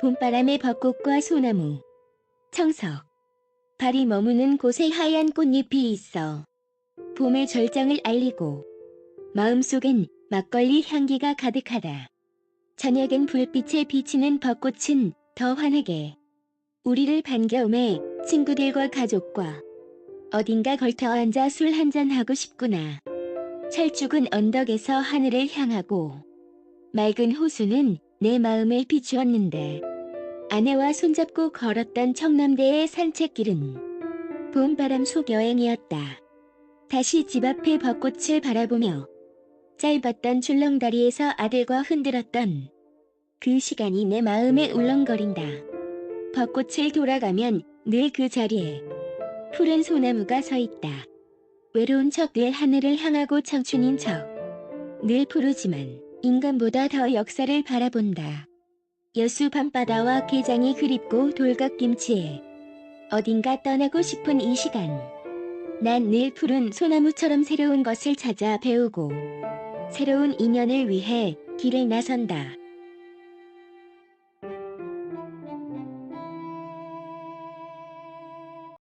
봄바람의 벚꽃과 소나무, 청석, 발이 머무는 곳에 하얀 꽃잎이 있어 봄의 절정을 알리고 마음속엔 막걸리 향기가 가득하다. 저녁엔 불빛에 비치는 벚꽃은 더 환하게 우리를 반겨오매 친구들과 가족과 어딘가 걸터 앉아 술 한잔하고 싶구나. 철쭉은 언덕에서 하늘을 향하고 맑은 호수는 내 마음을 비추었는데 아내와 손잡고 걸었던 청남대의 산책길은 봄바람 속 여행이었다. 다시 집 앞의 벚꽃을 바라보며 짧았던 줄렁다리에서 아들과 흔들었던 그 시간이 내 마음에 울렁거린다. 벚꽃을 돌아가면 늘 그 자리에 푸른 소나무가 서 있다. 외로운 척 늘 하늘을 향하고 청춘인 척. 늘 푸르지만 인간보다 더 역사를 바라본다. 여수 밤바다와 게장이 그립고 돌각김치에 어딘가 떠나고 싶은 이 시간. 난 늘 푸른 소나무처럼 새로운 것을 찾아 배우고 새로운 인연을 위해 길을 나선다.